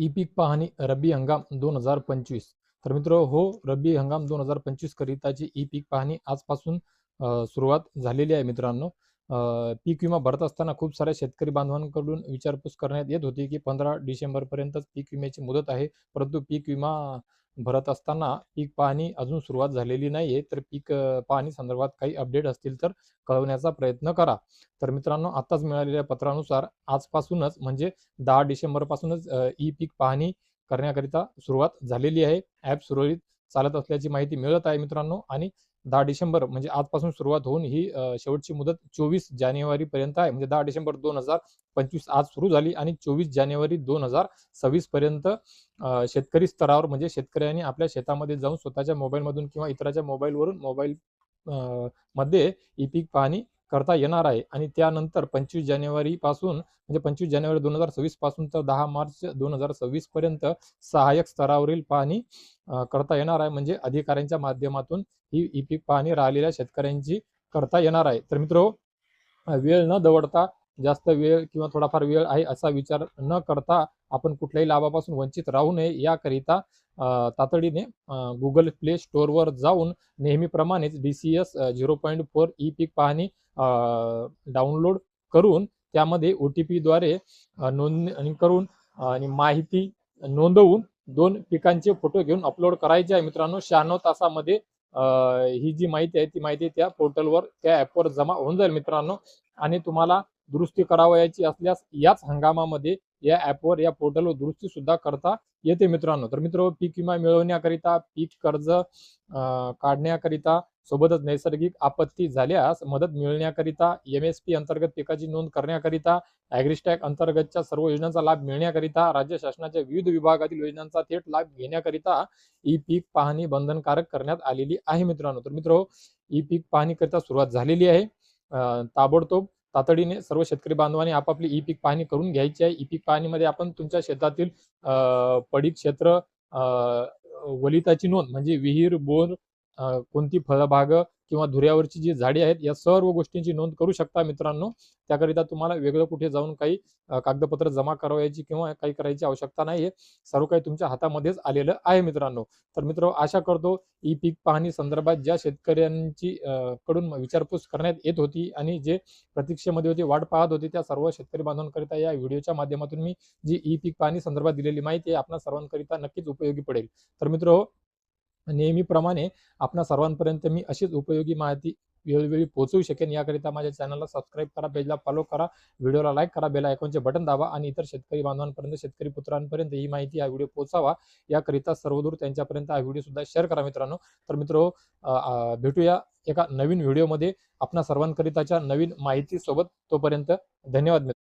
E पीक पाहणी रब्बी हंगाम दोन हजार पंचवीस. तर मित्र हो रब्बी हंगाम दोन हजार पंचवीस करिताची ई पीक पाहणी आजपासून सुरुवात झालेली आहे मित्रांनो. पीक विमा भरत असताना खूप साऱ्या शेतकरी बांधवांकडून विचारपूस करण्यात येत होती की पंधरा डिसेंबरपर्यंतच पीक विम्याची मुदत आहे परंतु पीक विमा भरत असताना पीक पाहणी अजून सुरुवात झालेली नाहीये. तर पीक पाहणी संदर्भात काही अपडेट असतील तर कळवण्याचा प्रयत्न करा. तर मित्रांनो आताच मिळालेल्या पत्रानुसार आजपासूनच म्हणजे दहा डिसेंबरपासूनच ई पीक पाहणी करण्याकरिता सुरुवात झालेली आहे. ॲप सुरळीत चालत असल्याची माहिती मिळत आहे मित्रांनो. आणि दहा डिसेंबर म्हणजे आजपासून सुरुवात होऊन ही शेवटची मुदत चोवीस जानेवारीपर्यंत आहे. म्हणजे दहा डिसेंबर दोन हजार पंचवीस आज सुरू झाली आणि चोवीस जानेवारी दोन हजार सव्वीस पर्यंत शेतकरी स्तरावर म्हणजे शेतकऱ्यांनी आपल्या शेतामध्ये जाऊन स्वतःच्या मोबाईलमधून किंवा इतराच्या मोबाईलवरून मोबाईल मध्ये ई पीक पाहणी करता येणार आहे. आणि त्यानंतर पंचवीस जानेवारी पासून म्हणजे पंचवीस जानेवारी दोन हजार सव्वीसपासून तर दहा मार्च दोन हजार सव्वीस पर्यंत सहाय्यक स्तरावरील पाहणी करता येणार आहे. म्हणजे अधिकाऱ्यांच्या माध्यमातून ही ई पीक पाहणी राहिलेल्या शेतकऱ्यांची करता येणार आहे. तर मित्र वेळ न दवडता जास्त वेळ किंवा थोडाफार वेळ आहे असा विचार न करता आपण कुठल्याही लाभापासून वंचित राहू नये. याकरिता तातडीने गुगल प्ले स्टोअरवर जाऊन नेहमीप्रमाणेच D C S zero point four E पीक पाहणी डाउनलोड करून त्यामध्ये ओ टी पीद्वारे नोंदणी करून आणि माहिती नोंदवून दोन पिकांचे फोटो घेऊन अपलोड करायचे आहे. मित्रांनो शहाण्णव तासामध्ये ही जी माहिती आहे ती माहिती त्या पोर्टलवर त्या ॲपवर जमा होऊन जाईल मित्रांनो. आणि तुम्हाला दुरुस्ती करावयाची असल्यास याच हंगामामध्ये या ॲपवर या पोर्टलवर दुरुस्ती सुद्धा करता येते मित्रांनो. तर मित्र पीक विमा मिळवण्याकरिता पीक कर्ज काढण्याकरिता सोबतच नैसर्गिक आपत्ती झाल्यास मदत मिळण्याकरिता एम एस पी अंतर्गत पिकाची नोंद करण्याकरिता ॲग्रिस्टॅक अंतर्गतच्या सर्व योजनांचा लाभ मिळण्याकरिता राज्य शासनाच्या विविध विभागातील योजनांचा थेट लाभ घेण्याकरिता ई पीक पाहणी बंधनकारक करण्यात आलेली आहे मित्रांनो. तर मित्र ई पीक पाहणीकरिता सुरुवात झालेली आहे. ताबडतोब तातडीने सर्व शेतकरी बांधवांनी आपापली ई पीक पाहणी करून घ्यायची आहे. ई पीक पाहणीमध्ये आपण तुमच्या शेतातील अ, पडीक क्षेत्र अ, वलिताची नोंद म्हणजे विहीर बोर कोणती फळबाग किंवा धुऱ्यावरची जी झाडे आहेत या सर्व गोष्टींची नोंद करू शकता मित्रांनो. त्याकरिता तुम्हाला वेगळं कुठे जाऊन काही कागदपत्र जमा करावयाची किंवा काही करायची आवश्यकता नाही सर्व काही तुमच्या हातामध्येच आलेलं आहे मित्रांनो. तर मित्र आशा करतो ई पीक पाहणी संदर्भात ज्या शेतकऱ्यांची कडून विचारपूस करण्यात येत होती आणि जे प्रतीक्षेमध्ये होते वाट पाहत होते त्या सर्व शेतकरी बांधवांकरिता या व्हिडिओच्या माध्यमातून मी जी ई पीक पाहणी संदर्भात दिलेली माहिती आहे आपल्या सर्वांकरिता नक्कीच उपयोगी पडेल. तर मित्र नेहमीप्रमाणे आपणा सर्वांपर्यंत मी अशीच उपयोगी माहिती वेळोवेळी पोहोचवू शकेन. याकरिता माझ्या चॅनलला सबस्क्राईब करा पेजला फॉलो करा व्हिडिओला लाईक करा बेल आयकॉनचे बटन दाबा आणि इतर शेतकरी बांधवांपर्यंत शेतकरी पुत्रांपर्यंत ही माहिती हा व्हिडिओ पोहोचावा. याकरिता सर्वदूर त्यांच्यापर्यंत हा व्हिडिओ सुद्धा शेअर करा मित्रांनो. तर मित्र भेटूया एका नवीन व्हिडिओमध्ये. आपणा सर्वांकरिताच्या नवीन माहिती सोबत तोपर्यंत धन्यवाद मित्र